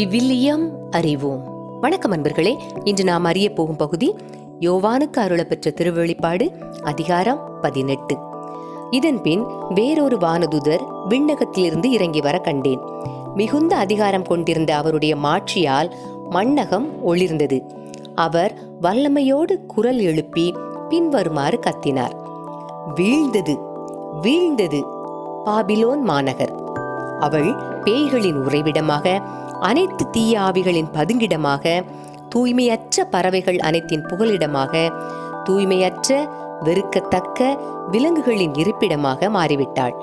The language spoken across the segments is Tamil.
விவிலியம் அறிவோம். வணக்கம் அன்பர்களே இன்று நாம் அறிய போகும் பகுதி யோவானுக்கு அருளப்பெற்ற திருவெளிப்பாடு அதிகாரம் பதினெட்டு. இதன் பின் வேறொரு வானதுதர் விண்ணகத்திலிருந்து இறங்கி வர கண்டேன். மிகுந்த அதிகாரம் கொண்டிருந்த அவருடைய மாட்சியால் மண்ணகம் ஒளிர்ந்தது. அவர் வல்லமையோடு குரல் எழுப்பி பின்வருமாறு கத்தினார். வீழ்ந்தது வீழ்ந்தது பாபிலோன் மாநகர். அவள் பேய்களின் உறைவிடமாக அனைத்து தீய ஆவிகளின் பதுங்கிடமாக தூய்மையற்ற பறவைகள் அனைத்தின் புகலிடமாக தூய்மையற்ற வெறுக்கத்தக்க விலங்குகளின் இருப்பிடமாக மாறிவிட்டாள்.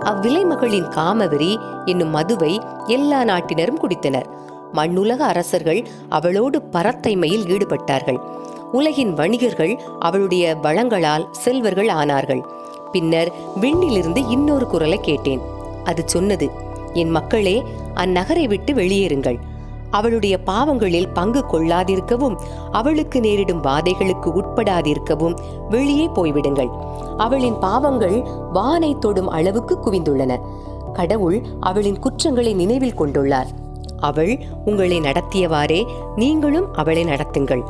அவ்விலைமகளின் காமவெறி என்னும் மதுவை எல்லா நாட்டினரும் குடித்தனர். மண்ணுலக அரசர்கள் அவளோடு பரத்தைமையில் ஈடுபட்டார்கள். உலகின் வணிகர்கள் அவளுடைய வளங்களால் செல்வர்கள் ஆனார்கள். பின்னர் விண்ணிலிருந்து இன்னொரு குரலை கேட்டேன். அது சொன்னது என் மக்களே அந்நகரை விட்டு வெளியேறுங்கள். அவளுடைய பாவங்களில் பங்கு கொள்ளாதிருக்கவும் அவளுக்கு நேரிடும் வாதைகளுக்கு உட்படாதிருக்கவும் வெளியே போய்விடுங்கள். அவளின் பாவங்கள் வானை தொடும் அளவுக்கு குவிந்துள்ளன. கடவுள் அவளின் குற்றங்களை நினைவில் கொண்டுள்ளார். அவள் உங்களை நடத்தியவாறே நீங்களும் அவளை நடத்துங்கள்.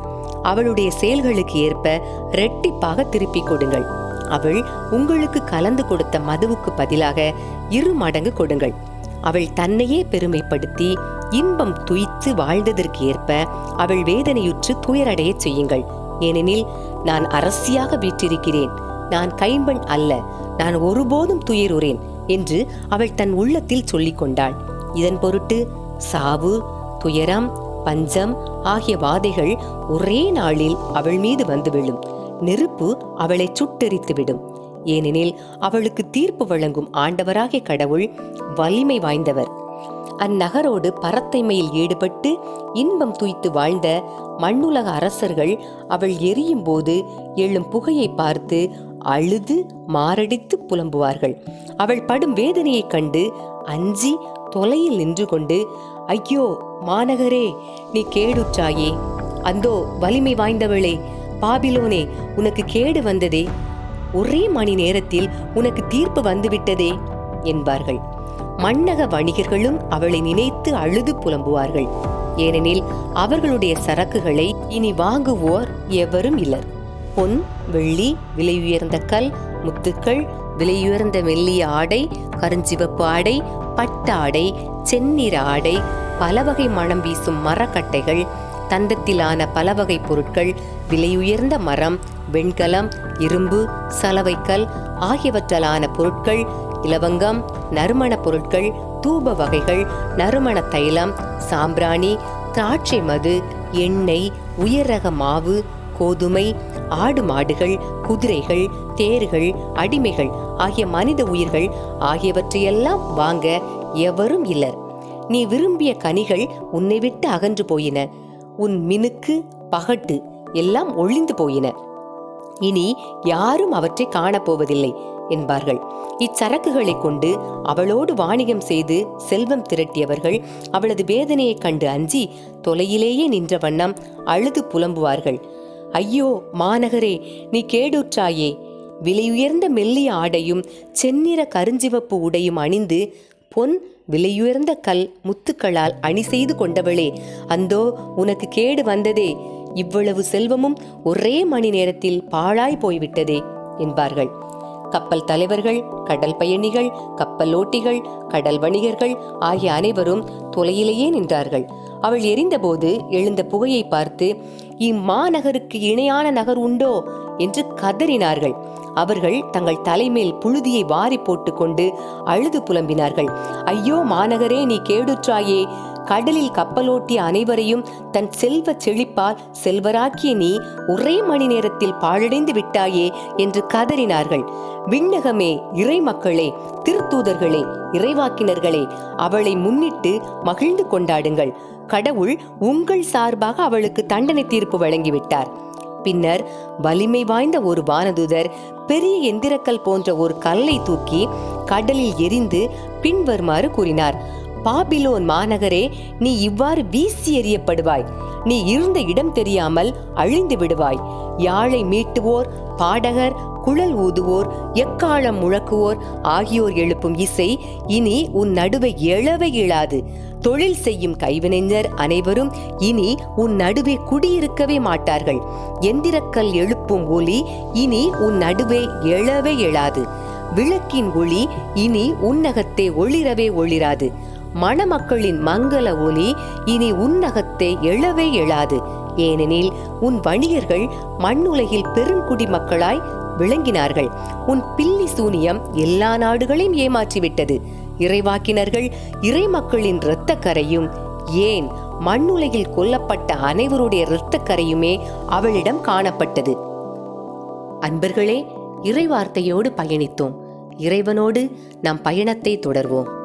அவளுடைய செயல்களுக்கு ஏற்ப ரெட்டிப்பாக திருப்பிக் கொடுங்கள். அவள் உங்களுக்கு கலந்து கொடுத்த மதுவுக்கு பதிலாக இரு மடங்கு கொடுங்கள். அவள் தன்னையே பெருமைப்படுத்தி இன்பம் துய்த்து வாழ்ந்ததற்கு ஏற்ப அவள் வேதனையுற்று துயரடையச் செய்யுங்கள். ஏனெனில் நான் அரசியாக வீற்றிருக்கிறேன். நான் கைம்பெண் அல்ல. நான் ஒருபோதும் துயருறேன் என்று அவள் தன் உள்ளத்தில் சொல்லிக் கொண்டாள். இதன் பொருட்டு சாவு துயரம் பஞ்சம் ஆகிய வாதைகள் ஒரே நாளில் அவள் மீது வந்து விழும். நெருப்பு அவளை சுட்டெரித்துவிடும். ஏனெனில் அவளுக்கு தீர்ப்பு வழங்கும் ஆண்டவராகிய கடவுள் வலிமை வாய்ந்தவர். அந்நகரோடு பரத்தைமையில் ஈடுபட்டு இன்பம் துய்த்து வாழ்ந்த மண்ணுலக அரசர்கள் அவள் எரியும் போது எழும் புகையை பார்த்து அழுது மாரடித்து புலம்புவார்கள். அவள் படும் வேதனையைக் கண்டு அஞ்சி தொலையில் நின்று கொண்டு ஐயோ மாநகரே நீ கேடுற்றாயே. அந்தோ வலிமை வாய்ந்தவளே பாபிலோனே உனக்கு கேடு வந்ததே. ஒரே மணி நேரத்தில் உனக்கு தீர்ப்பு வந்துவிட்டதே என்பார்கள். மண்ணக வணிகர்களும் அவளை நினைத்து அழுது புலம்புவார்கள். ஏனெனில் அவர்களுடைய சரக்குகளை இனி வாங்குவோர் எவரும் இல்லர். பொன் வெள்ளி விலையுயர்ந்த கல் முத்துக்கள் விலையுயர்ந்த மெல்லிய ஆடை கருஞ்சிவப்பு ஆடை பட்டாடை செந்நிற ஆடை பலவகை மணம் வீசும் மரக்கட்டைகள் தந்தத்திலான பல வகை பொருட்கள் விலையுயர்ந்த மரம் வெண்கலம் இரும்பு சலவைக்கல் ஆகியவற்றாலான பொருட்கள் இலவங்கம் நறுமண பொருட்கள் தூப வகைகள் நறுமண தைலம் சாம்பிராணி திராட்சை மது எண்ணெய் உயர்ரக மாவு கோதுமை ஆடு மாடுகள் குதிரைகள் தேர்கள் அடிமைகள் ஆகிய மனித உயிர்கள் ஆகியவற்றையெல்லாம் வாங்க எவரும் இல்லர். நீ விரும்பிய கனிகள் உன்னை விட்டு அகன்று போயின. உன் மினுக்கு பகட்டு எல்லாம் ஒளிந்து போயின. இனி யாரும் அவற்றை காணப்போவதில்லை என்பார்கள். இச்சரக்குகளைக் கொண்டு அவளோடு வாணிகம் செய்து செல்வம் திரட்டியவர்கள் அவளது வேதனையைக் கண்டு அஞ்சி தொலையிலேயே நின்ற வண்ணம் அழுது புலம்புவார்கள். ஐயோ மாநகரே நீ கேடுற்றாயே! விலையுயர்ந்த மெல்லிய ஆடையும் செந்நிற கருஞ்சிவப்பு உடையும் அணிந்து பொன் விலையுயர்ந்த கல் முத்துக்களால் அணி செய்து கொண்டவளே. அந்தோ உனக்கு கேடு வந்ததே. இவ்வளவு செல்வமும் ஒரே மணி நேரத்தில் பாழாய் போய்விட்டதே என்பார்கள். கப்பல் தலைவர்கள் கடல் பயணிகள் கப்பலோட்டிகள் கடல் வணிகர்கள் ஆகிய அனைவரும் தொலையிலேயே நின்றார்கள். அவள் எரிந்தபோது எழுந்த புகையை பார்த்து இம்மாநகருக்கு இணையான நகர் உண்டோ? என்று கதறினார்கள். அவர்கள் தங்கள் தலைமேல் புழுதியை வாரி போட்டுக்கொண்டு அழுது புலம்பினார்கள். ஐயோ மாநகரே நீ கேடுற்றாயே! கடலில் கப்பலோட்டிய அனைவரையும் தன் செல்வ செழிப்பால் செல்வராக்கிய நீ ஒரே மணி நேரத்தில் பாழடைந்து விட்டாயே! என்று கதறினார்கள். விண்ணகமே இறை மக்களே திருத்தூதர்களே இறைவாக்கினர்களே அவளை முன்னிட்டு மகிழ்ந்து கொண்டாடுங்கள். கடவுள் உங்கள் சார்பாக அவளுக்கு தண்டனை தீர்ப்பு வழங்கிவிட்டார். பின்னர் வலிமை வாய்ந்த ஒரு வானதுதர் பெரிய எந்திரக்கல் போன்ற ஒரு கல்லை தூக்கி கடலில் எரிந்து பின்வருமாறு கூறினார். பாபிலோன் மாநகரே நீ இவ்வாறு வீசி எறியப்படுவாய். நீ இருந்த இடம் தெரியாமல் அழிந்து விடுவாய். யாழை மீட்டுவோர் பாடகர் குழல் ஊதுவோர் எக்காலம் முழக்குவோர் ஆகியோர் எழுப்பும் இசை இனி உன் நடுவே எழவே இயலாது. தொழில் செய்யும் கைவினைஞர் அனைவரும் இனி உன் நடுவே குடியிருக்கவே மாட்டார்கள். எந்திரக்கல் எழுப்பும் ஒலி இனி உன் நடுவே எழவே எழாது விளக்கின் ஒளி இனி உன்னகத்தே ஒளிரவே ஒளிராது. மணமக்களின் மங்கள ஒலி இனி உன்னகத்தை எழவே எழாது. ஏனெனில் உன் வணிகர்கள் மண்ணுலகில் பெருங்குடி மக்களாய் விளங்கினார்கள். உன் பில்லி சூனியம் எல்லா நாடுகளையும் ஏமாற்றிவிட்டது. இறைவாக்கினர்கள் இறைமக்களின் இரத்த கரையும் ஏன் மண்ணுலகில் கொல்லப்பட்ட அனைவருடைய இரத்த கரையுமே அவளிடம் காணப்பட்டது. அன்பர்களே இறைவார்த்தையோடு பயணித்தோம். இறைவனோடு நம் பயணத்தை தொடர்வோம்.